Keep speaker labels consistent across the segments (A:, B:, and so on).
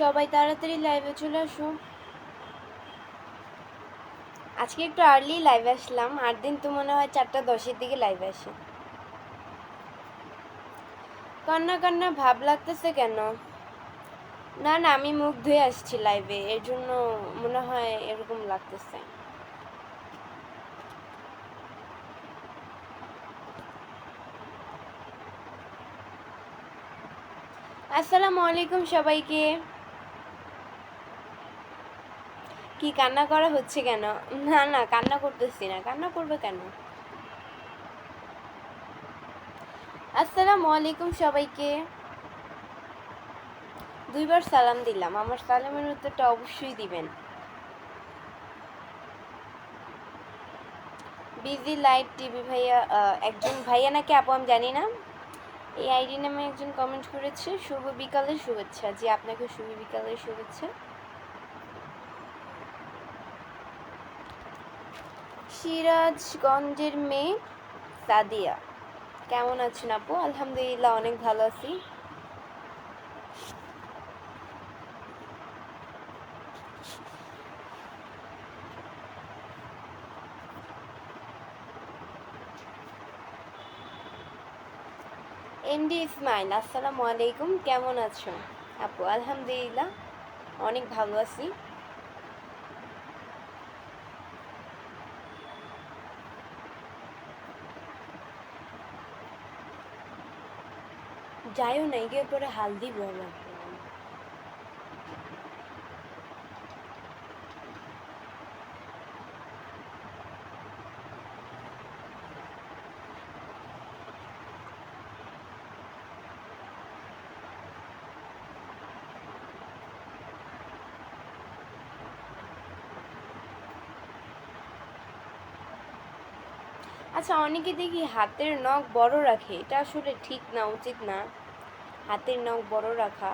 A: সবাই তাড়াতাড়ি লাইভে চলে আসো। আজকে একটু আর্লি লাইভে আসলাম, আট দিন তো মনে হয় চারটা দশের দিকে লাইভে আসে। কান্না কান্না ভাব লাগতেছে কেন? না না, আমি মুখ ধুয়ে আসছি লাইভে এর জন্য মনে হয় এরকম লাগতেছে। আসসালামু আলাইকুম সবাইকে। কি কান্না করা হচ্ছে কেন? না না, কান্না করতেছি না। কান্না করবে কেন? আসসালামু আলাইকুম সবাইকে। দুইবার সালাম দিলাম। আমার সালামের উত্তরটা অবশ্যই দিবেন। বিজি লাইট টিভি ভাইয়া একজন ভাইয়া নাকি আপু আমি জানি না। এই আইডি নামে একজন কমেন্ট করেছে, শুভ বিকালের শুভেচ্ছা। জি, আপনাকে শুভ বিকালের শুভেচ্ছা। সিরাজগঞ্জের মেয়ে সাদিয়া। কেমন আছেন আপু? আলহামদুলিল্লাহ, অনেক ভালো আছি। এমডি ইসমাইল, আসসালামু আলাইকুম। কেমন আছো আপু? আলহামদুলিল্লাহ, অনেক ভালো আছি। যাইও নাই গিয়ে পরে হালদি বলো আচ্ছা অনেকে দেখি হাতের নখ বড় রাখে। এটা আসলে ঠিক না, উচিত না। হাতের নখ বড় রাখা।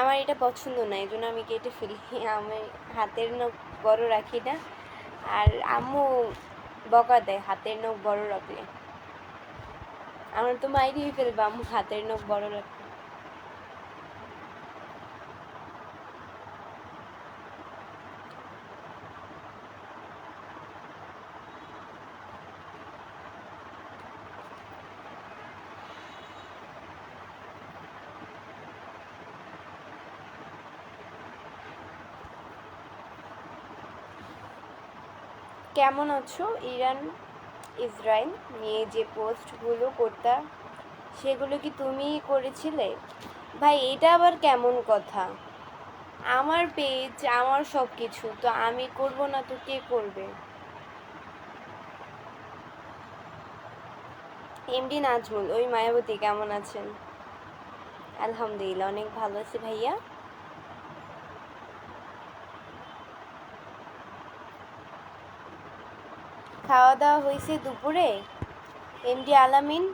A: আমার এটা পছন্দ না এই জন্য আমি কেটে ফেলি। আমি হাতের নখ বড় রাখি না। আর আম্মু বকা দেয়, হাতের নখ বড় রাখলে। আমার তো মাইরিয়ে ফেলবে, আম্মু হাতের নখ বড় রাখলে। কেমন আছো? ইরান, ইসরায়েল নিয়ে যে পোস্টগুলো করতা, সেগুলো কি তুমি করেছিলে? ভাই, এটা আবার কেমন কথা? আমার পেজ আমার সব কিছু তো আমি করব না তো কে করবে? এমডি নাজমুল, ওই মায়াবতী কেমন আছেন? আলহামদুলিল্লাহ, অনেক ভালো আছি ভাইয়া। খাওয়া দাওয়া হয়েছে দুপুরে এমডি আলামিন,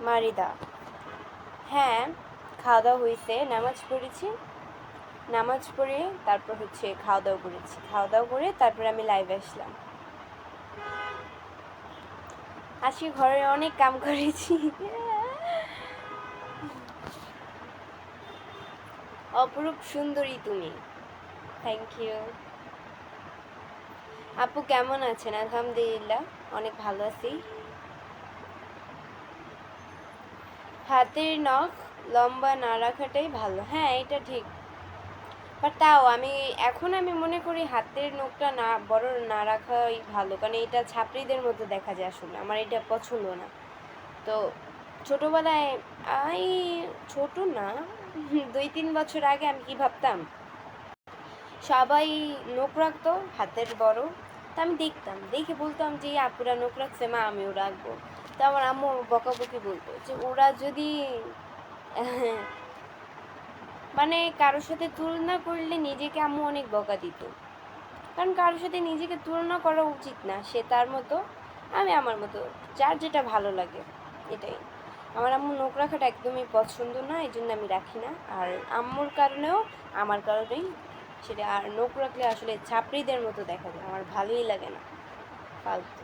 A: মারিদা। হ্যাঁ খাওয়া দাওয়া হয়েছে নামাজ পড়েছি। নামাজ পড়ে তারপর হচ্ছে খাওয়া দাওয়া করেছি। খাওয়া দাওয়া করে তারপর আমি লাইভে আসলাম। আজকে ঘরে অনেক কাম করেছি। অপরূপ সুন্দরী তুমি। থ্যাংক ইউ আপু কেমন আছেন? আলহামদুলিল্লাহ, অনেক ভালো আছি। হাতের নখ লম্বা না রাখাটাই ভালো। হ্যাঁ এটা ঠিক। বাট তাও আমি, এখন আমি মনে করি হাতের নখটা না, বড় না রাখাই ভালো। কারণ এটা ছাপড়িদের মতো দেখা যায় আসলে। আমার এটা পছন্দ না। তো ছোটোবেলায়, আই, ছোট না দুই তিন বছর আগে আমি কি ভাবতাম সবাই নখ রাখতো, হাতের বড়। তা আমি দেখতাম, দেখে বলতাম যে আপুরা নখ রাখছে, মা, আমিও রাখব। তো আমার আম্মু বকাবকি বলতো যে, ওরা যদি মানে কারোর সাথে তুলনা করলে নিজেকে আম্মু অনেক বকা দিত। কারণ কারোর সাথে নিজেকে তুলনা করা উচিত না, সে তার মতো, আমি আমার মতো, যার যেটা ভালো লাগে, এটাই। আমার আম্মু নখ রাখাটা একদমই পছন্দ না এই জন্য আমি রাখি না। আর আম্মুর কারণেও, আমার কারণেই সেটা আর নোখ রাখলে আসলে ছাপড়িদের মতো দেখা যায়। আমার ভালোই লাগে না। ফালতু।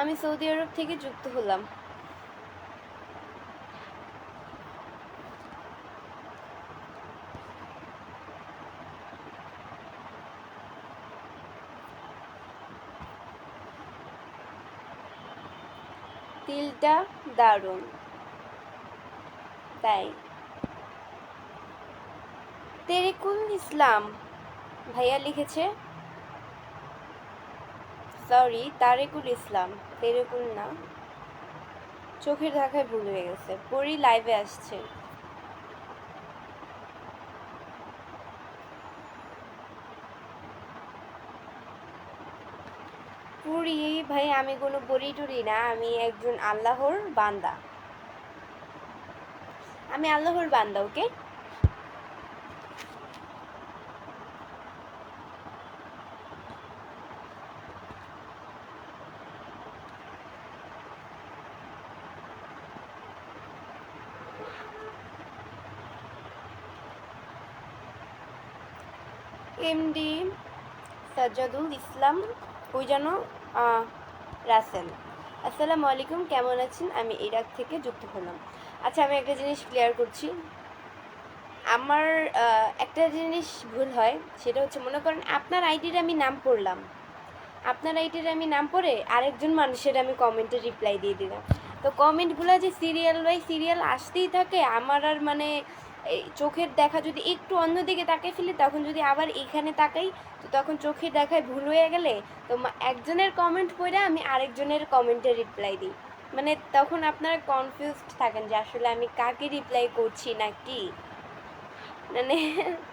A: আমি সৌদি আরব থেকে যুক্ত হলাম। তিলটা দারুণ। তাই। তেরিকুল ইসলাম। ভাইয়া লিখেছে, সরি, তারেকুল ইসলাম। তেরেকুল না। চোখের দেখায় ভুল হয়ে গেছে। পরি লাইভে আসছে। পুরি ভাই, আমি কোনো পরি টুরি না, আমি একজন আল্লাহর বান্দা। আমি আল্লাহর বান্দা ওকে এমডি সাজ্জাদুল ইসলাম ওই যেন রাসেল আসসালামু আলাইকুম কেমন আছেন? আমি ইরাক থেকে যুক্ত হলাম। আচ্ছা আমি একটা জিনিস ক্লিয়ার করছি। আমার একটা জিনিস ভুল হয়, সেটা হচ্ছে মনে করেন আপনার আইডির আমি নাম পড়লাম। আপনার আইডির আমি নাম পড়ে আরেকজন মানুষের আমি কমেন্টে রিপ্লাই দিয়ে দিলাম। তো কমেন্টগুলো যে সিরিয়াল বাই সিরিয়াল আসতেই থাকে, আমার আর মানে চোখের দেখা যদি একটু অন্যদিকে তাকিয়ে ফেলি, তখন যদি আবার এখানে তাকাই, তো তখন চোখের দেখায় ভুল হয়ে গেলে, তো একজনের কমেন্ট পড়ে আমি আরেকজনের কমেন্টে রিপ্লাই দিই। মানে তখন আপনারা কনফিউজড থাকেন যে আসলে আমি কাকে রিপ্লাই করছি না কি মানে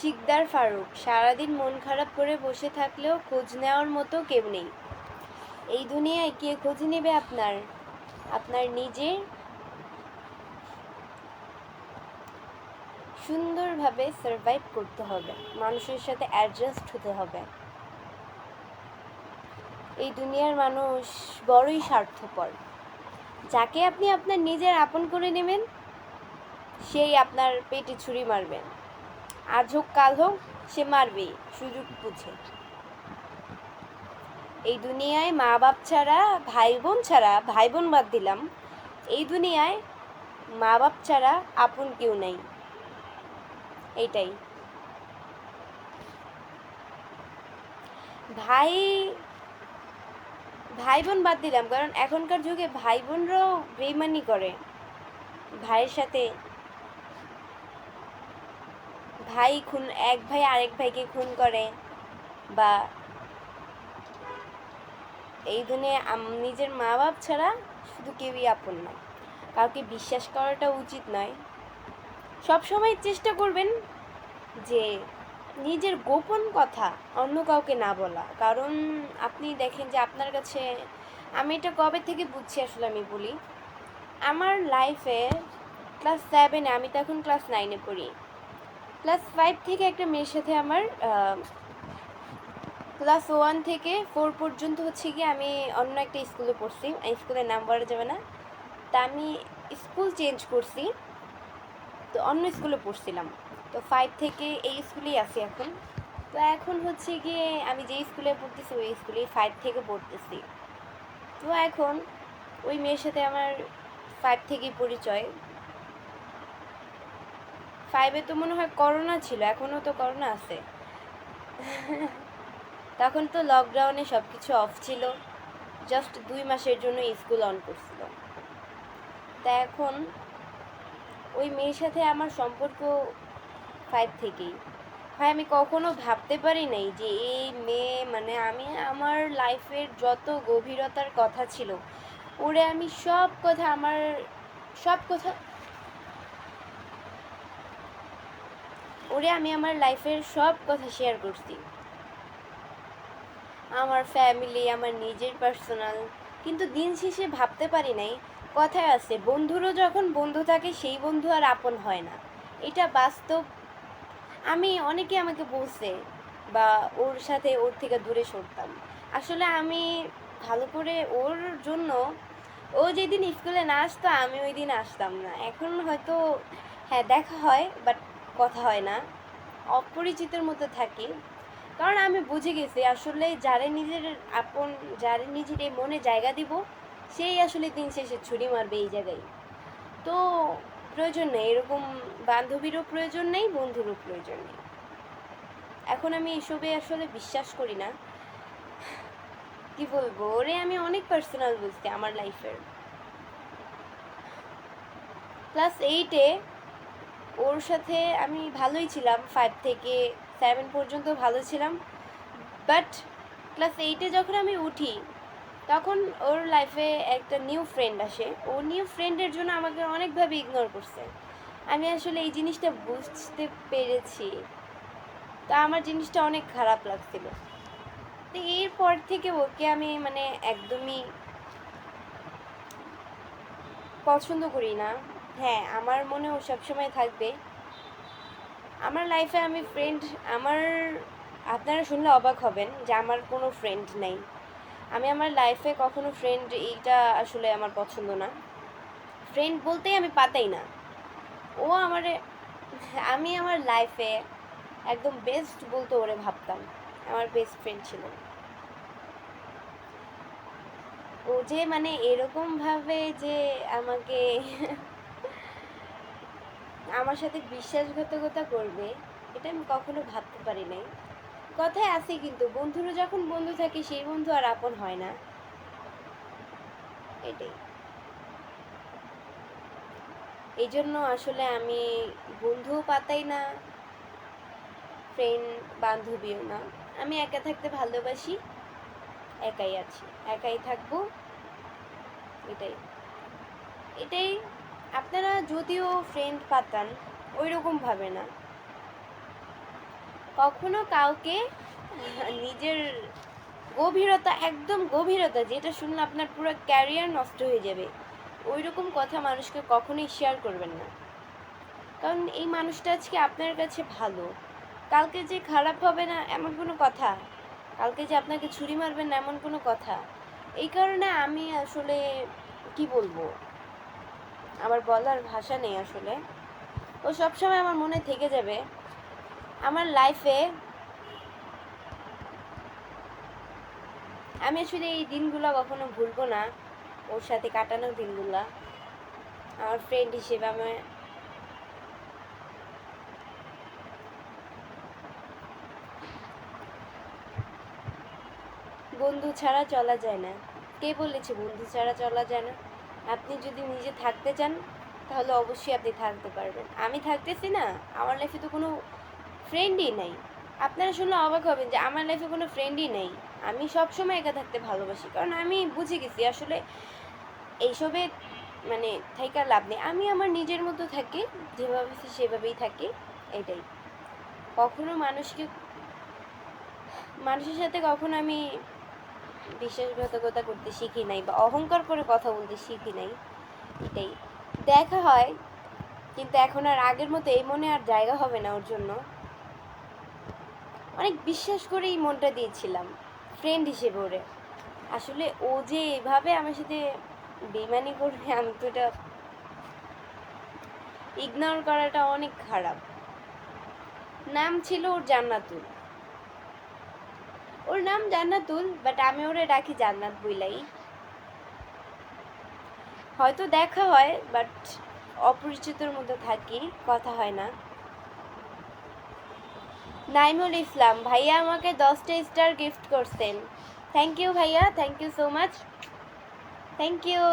A: শিকদার ফারুক, সারাদিন মন খারাপ করে বসে থাকলেও খোঁজ নেওয়ার মতো কেউ নেই। এই দুনিয়ায় কে খোঁজ নেবে আপনার? আপনার নিজের সুন্দরভাবে সারভাইভ করতে হবে। মানুষের সাথে অ্যাডজাস্ট হতে হবে। এই দুনিয়ার মানুষ বড়ই স্বার্থপর। যাকে আপনি আপনার নিজের আপন করে নেবেন, সেই আপনার পেটে ছুরি মারবেন। আজ হোক কাল হোক, সে মারবে, সুযোগ বুঝে। এই দুনিয়ায় মা বাপ ছাড়া ভাই বোন ছাড়া ভাই বোন বাদ দিলাম। এই দুনিয়ায় মা বাপ ছাড়া আপন কেউ নেই। এইটাই। ভাই ভাই বোন বাদ দিলাম, কারণ এখনকার যুগে ভাই বোনরাও বেইমানি করে। ভাইয়ের সাথে ভাই খুন, এক ভাই আরেক ভাইকে খুন করে বা এই দুনিয়ায় নিজের মা বাপ ছাড়া শুধু কেউই আপন না কাউকে বিশ্বাস করাটা উচিত নয়। সব সময় চেষ্টা করবেন যে নিজের গোপন কথা অন্য কাউকে না বলা। কারণ আপনি দেখেন যে আপনার কাছে, আমি এটা কবে থেকে বুঝছি আসলে আমি বলি, আমার লাইফে ক্লাস সেভেনে আমি তখন ক্লাস নাইনে পড়ি। ক্লাস ফাইভ থেকে একটা মেয়ের সাথে আমার ক্লাস ওয়ান থেকে ফোর পর্যন্ত হচ্ছে গিয়ে আমি অন্য একটা স্কুলে পড়ছি। স্কুলের নাম বলা যাবে না। তা আমি স্কুল চেঞ্জ করছি। তো অন্য স্কুলে পড়ছিলাম। তো ফাইভ থেকে এই স্কুলেই আছি এখন। তো এখন হচ্ছে গিয়ে আমি যে স্কুলে পড়তেছি, ওই স্কুলেই ফাইভ থেকে পড়তেছি। তো এখন ওই মেয়ের সাথে আমার ফাইভ থেকেই পরিচয়। ফাইভে তো মনে হয় করোনা ছিল, এখনও তো করোনা আছে। তখন তো লকডাউনে সব কিছু অফ ছিল জাস্ট দুই মাসের জন্য স্কুল অন করছিল। তা এখন ওই মেয়ের সাথে আমার সম্পর্ক ফাইভ থেকেই। ভাই, আমি কখনো ভাবতে পারি নাই যে এই মেয়ে মানে আমি, আমার লাইফের যত গভীরতার কথা ছিল, ওরে আমি সব কথা আমার, সব কথা ওরে আমি আমার লাইফের সব কথা শেয়ার করছি। আমার ফ্যামিলি আমার নিজের পার্সোনাল কিন্তু দিন শেষে ভাবতে পারি নাই, কথায় আছে, বন্ধুরও যখন বন্ধু থাকে, সেই বন্ধু আর আপন হয় না। এটা বাস্তব। আমি, অনেকে আমাকে বলছে, বা ওর সাথে ওর থেকে দূরে সরতাম। আসলে আমি ভালো করে ওর জন্য, ও যেদিন স্কুলে না আসতো, আমি ওই দিন আসতাম না। এখন হয়তো হ্যাঁ দেখা হয় বাট কথা হয় না, অপরিচিতের মতো থাকি। কারণ আমি বুঝে গেছি আসলে যারে নিজের আপন, যারে নিজের মনে জায়গা দিব, সেই আসলে দিন শেষে ছুরি মারবে এই জায়গায়। তো প্রয়োজন নেই, এরকম বান্ধবীরও প্রয়োজন নেই, বন্ধুরও প্রয়োজন নেই। এখন আমি এসবে আসলে বিশ্বাস করি না। কি বলব, ওরে আমি অনেক পার্সোনাল বুঝতে আমার লাইফের ক্লাস এইটে ওর সাথে আমি ভালোই ছিলাম ফাইভ থেকে সেভেন পর্যন্ত ভালো ছিলাম। বাট ক্লাস এইটে যখন আমি উঠি, তখন ওর লাইফে একটা নিউ ফ্রেন্ড আসে। ও নিউ ফ্রেন্ডের জন্য আমাকে অনেকভাবে ইগনোর করছে। আমি আসলে এই জিনিসটা বুঝতে পেরেছি। তা আমার জিনিসটা অনেক খারাপ লাগছিল। তো এরপর থেকে ওকে আমি মানে একদমই পছন্দ করি না। হ্যাঁ আমার মনে ও সবসময় থাকবে। আমার লাইফে আমি ফ্রেন্ড আমার, আপনারা শুনলে অবাক হবেন যে আমার কোনো ফ্রেন্ড নেই। আমি আমার লাইফে কখনো ফ্রেন্ড এইটা আসলে আমার পছন্দ না। ফ্রেন্ড বলতেই আমি পাতাই না। ও আমার, আমি আমার লাইফে একদম বেস্ট বলতে ওরে ভাবতাম, আমার বেস্ট ফ্রেন্ড ছিল। ও যে মানে এরকমভাবে যে আমাকে আমার সাথে বিশ্বাসঘাতকতা করবে, এটা আমি কখনো ভাবতে পারি নাই। কথায় আছে কিন্তু, বন্ধুরা যখন বন্ধু থাকে, সেই বন্ধু আর আপন হয় না। এটাই। এই জন্য আসলে আমি বন্ধুও পাতাই না ফ্রেন্ড বান্ধবীও না। আমি একা থাকতে ভালোবাসি, একাই আছি। একাই থাকব, এটাই। এটাই আপনারা যদিও ফ্রেন্ড পাতান ওই রকম ভাবে না। কখনো কাউকে নিজের গভীরতা, একদম গভীরতা, যেটা শুনলে আপনার পুরো ক্যারিয়ার নষ্ট হয়ে যাবে ওই রকম কথা মানুষকে কখনোই শেয়ার করবেন না। কারণ এই মানুষটা আজকে আপনার কাছে ভালো। কালকে যে খারাপ হবে না, এমন কোনো কথা। কালকে যে আপনাকে ছুরি মারবেন না, এমন কোনো কথা। এই কারণে আমি আসলে কি বলব? আমার বলার ভাষা নেই আসলে। ও সবসময় আমার মনে থেকে যাবে। আমার লাইফে আমি আসলে এই দিনগুলো কখনো ভুলবো না। ওর সাথে কাটানো দিনগুলো। আমার ফ্রেন্ড হিসেবে আমি বন্ধু ছাড়া চলা যায় না। কে বলেছে বন্ধু ছাড়া চলা যায় না? আপনি যদি নিজে থাকতে চান, তাহলে অবশ্যই আপনি থাকতে পারবেন। আমি থাকতেছি না, আমার লাইফে তো কোনো ফ্রেন্ডই নাই। আপনারা শুনলে অবাক হবেন যে আমার লাইফে কোনো ফ্রেন্ডই নেই। আমি সবসময় একা থাকতে ভালোবাসি, কারণ আমি বুঝে গেছি আসলে এইসবে মানে থাইকার লাভ নেই। আমি আমার নিজের মতো থাকি, যেভাবে সেভাবেই থাকি, এটাই। কখনো মানুষকে, মানুষের সাথে কখনো আমি বিশ্বাসঘাতকতা করতে শিখি নাই বা অহংকার করে কথা বলতে শিখি নাই, এটাই। দেখা হয়, কিন্তু এখন আর আগের মতো এই মনে আর জায়গা হবে না ওর জন্য। অনেক বিশ্বাস করেই মনটা দিয়েছিলাম ফ্রেন্ড হিসেবে ওরে। আসলে ও যে এভাবে আমার সাথে বেমানি করবে, আমি তো এটা ইগনোর করাটা অনেক খারাপ। নাম ছিল ওর জান্নাতুল। ওর নাম জান্নাতুল বাট আমি ওরে ডাকি জান্নাত বইলাই। হয়তো দেখা হয় বাট অপরিচিতর মধ্যে থাকি, কথা হয় না। নাইমুল ইসলাম, ভাইয়া আমাকে দশটা স্টার গিফট করছেন। থ্যাংক ইউ ভাইয়া thank you so much thank you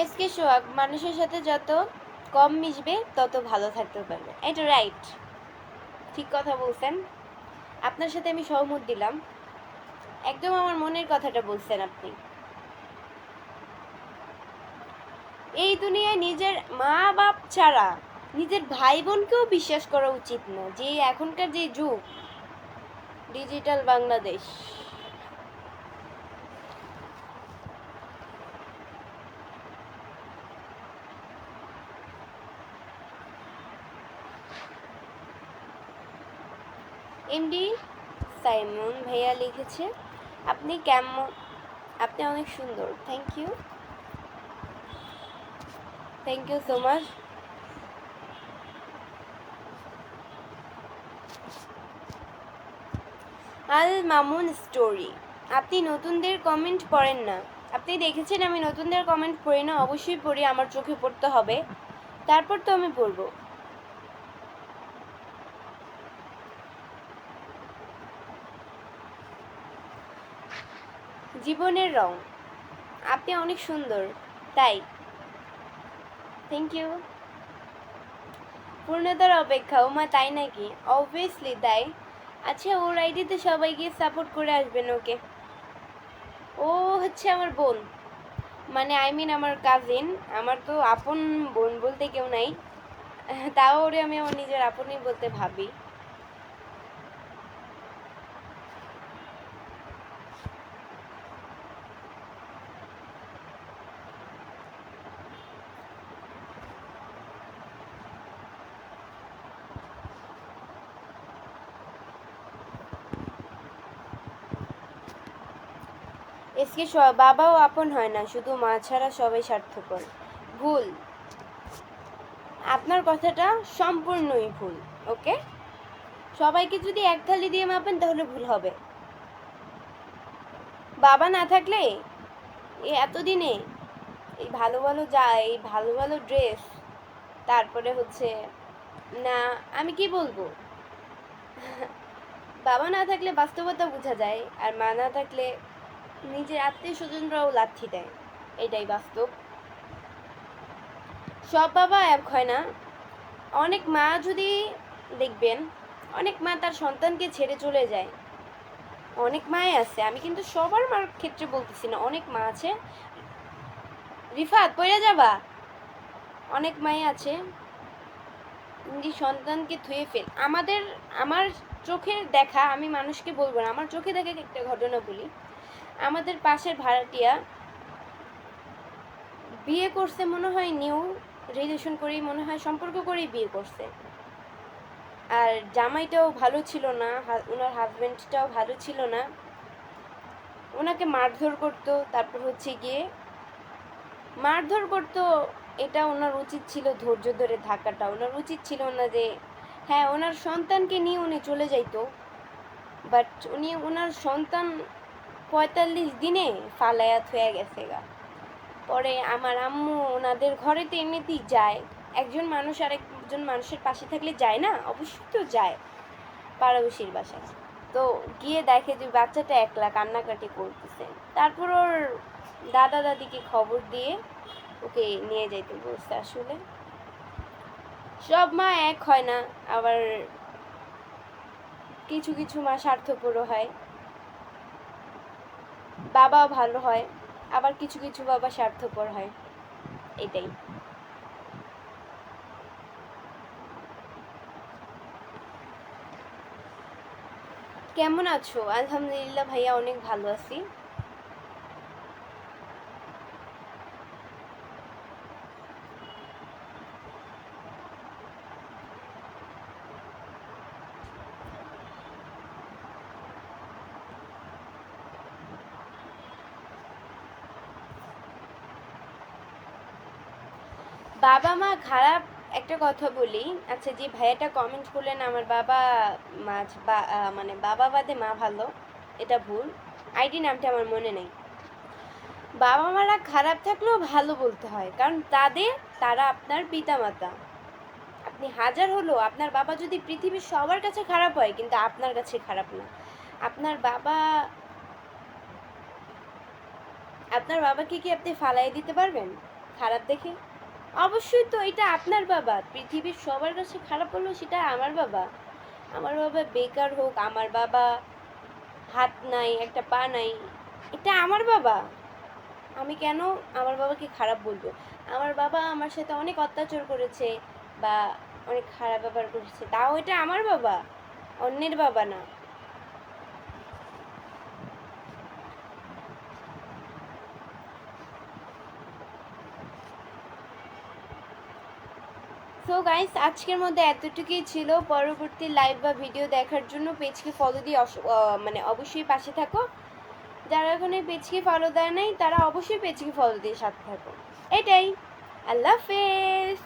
A: SK Sohag, মানুষের সাথে যত কম মিশবে, তত ভালো থাকতে পারবে। এটা রাইট ঠিক কথা বলছেন। আপনার সাথে আমি সহমত দিলাম। একদম আমার মনের কথাটা বলছেন আপনি। এই দুনিয়ায় নিজের মা বাপ ছাড়া নিজের ভাই বোনকেও বিশ্বাস করা উচিত না। যে এখনকার যে যুগ ডিজিটাল বাংলাদেশ এমডি সাইমন ভাইয়া লিখেছে, আপনি কেমন আপনি অনেক সুন্দর thank you thank you so much Al Mamun story, আপনি নতুনদের কমেন্ট পড়েন না। আপনি দেখেছেন আমি নতুনদের কমেন্ট পড়ি না, অবশ্যই পড়ি, আমার চোখে পড়তে হবে। তারপর তো আমি পড়ব। জীবনের রং। আপনি অনেক সুন্দর, তাই। থ্যাংক ইউ পূর্ণতার অপেক্ষা, ওমা, তাই নাকি? অবভিয়াসলি তাই। আচ্ছা ওর আইডিতে সবাই গিয়ে সাপোর্ট করে আসবেন, ওকে। ও হচ্ছে আমার বোন। মানে আই মিন আমার কাজিন আমার তো আপন বোন বলতে কেউ নাই। তাও ওরে আমি আমার নিজের আপনই বলতে ভাবি। এসকে বাবাও আপন হয় না, শুধু মা ছাড়া সবাই স্বার্থপর। ভুল। আপনার কথাটা সম্পূর্ণই ভুল, ওকে? সবাইকে যদি এক থালি দিয়ে মাপেন, তাহলে ভুল হবে। বাবা না থাকলে? এই এতদিনে? এই ভালো ভালো যা, এই ভালো ভালো ড্রেস, তারপরে হচ্ছে, না, আমি কি বলব? বাবা না থাকলে বাস্তবতা বোঝা যায়, আর মা না থাকলে নিজের আত্মীয় স্বজনরাও লাথি দেয়। এটাই বাস্তব। সব বাবা এক হয় না। অনেক মা যদি দেখবেন, অনেক মা তার সন্তানকে ছেড়ে চলে যায়। অনেক মাই আছে। আমি কিন্তু সবার মার ক্ষেত্রে বলতেছি না, অনেক মা আছে। রিফাত, পড়ে যাবা? অনেক মাই আছে। নিজের সন্তানকে ধুয়ে ফেল আমাদের আমার চোখের দেখা, আমি মানুষকে বলব না, আমার চোখে দেখা একটা ঘটনা বলি। আমাদের পাশের ভাড়াটিয়া বিয়ে করছে মনে হয় নিউ রিলেশন করেই, মনে হয় সম্পর্ক করেই বিয়ে করছে। আর জামাইটাও ভালো ছিল না ওনার হাজবেন্ডটাও ভালো ছিল না। ওনাকে মারধর করতো, তারপর হচ্ছে গিয়ে মারধর করতো, এটা ওনার উচিত ছিল ধৈর্য ধরে থাকাটা। ওনার উচিত ছিল না যে হ্যাঁ ওনার সন্তানকে নিয়ে উনি চলে যাইতো বাট উনি ওনার সন্তান পঁয়তাল্লিশ দিনে ফালায়া থয়ে গেছে গা। পরে আমার আম্মু ওনাদের ঘরে তো এমনিতেই যায়। একজন মানুষ আর একজন মানুষের পাশে থাকলে যায় না? অবশ্যই তো যায়। পাড়াবসির বাসায়। তো গিয়ে দেখে যে বাচ্চাটা একলা কান্নাকাটি করতেছে। তারপর ওর দাদা দাদিকে খবর দিয়ে ওকে নিয়ে যাইতে বলছে আসলে। সব মা এক হয় না, আবার কিছু কিছু মা স্বার্থপরও হয়। বাবা ভালো হয়, আবার কিছু কিছু বাবা স্বার্থপর হয়। এটাই। কেমন আছো? আলহামদুলিল্লাহ ভাইয়া, অনেক ভালো আছি। বাবা মা খারাপ একটা কথা বলি। আচ্ছা যে ভাইয়াটা কমেন্ট করলেন, আমার বাবা মাছ বা মানে বাবা বাদে মা ভালো, এটা ভুল। আইডি নামটা আমার মনে নেই। বাবা মারা খারাপ থাকলেও ভালো বলতে হয়, কারণ তাদের, তারা আপনার পিতামাতা। আপনি হাজার হলো আপনার বাবা যদি পৃথিবীর সবার কাছে খারাপ হয়, কিন্তু আপনার কাছে খারাপ না। আপনার বাবা, আপনার বাবাকে কি আপনি ফালাই দিতে পারবেন? খারাপ দেখে? অবশ্যই তো, এটা আপনার বাবা। পৃথিবীর সবার কাছে খারাপ হলো সেটা আমার বাবা। আমার বাবা বেকার হোক, আমার বাবা হাত নাই, একটা পা নাই, এটা আমার বাবা। আমি কেন আমার বাবাকে খারাপ বলব? আমার বাবা আমার সাথে অনেক অত্যাচার করেছে বা অনেক খারাপ ব্যবহার করেছে। তাও এটা আমার বাবা, অন্যের বাবা না সো গাইস আজকের মধ্যে এতটুকুই ছিল। পরবর্তী লাইভ বা ভিডিও দেখার জন্য পেজকে ফলো দিয়ে মানে অবশ্যই পাশে থাকো। যারা এখন এই পেজকে ফলো দেয় নাই, তারা অবশ্যই পেজকে ফলো দিয়ে সাথে থাকো। এটাই। আল্লাহ হাফেজ।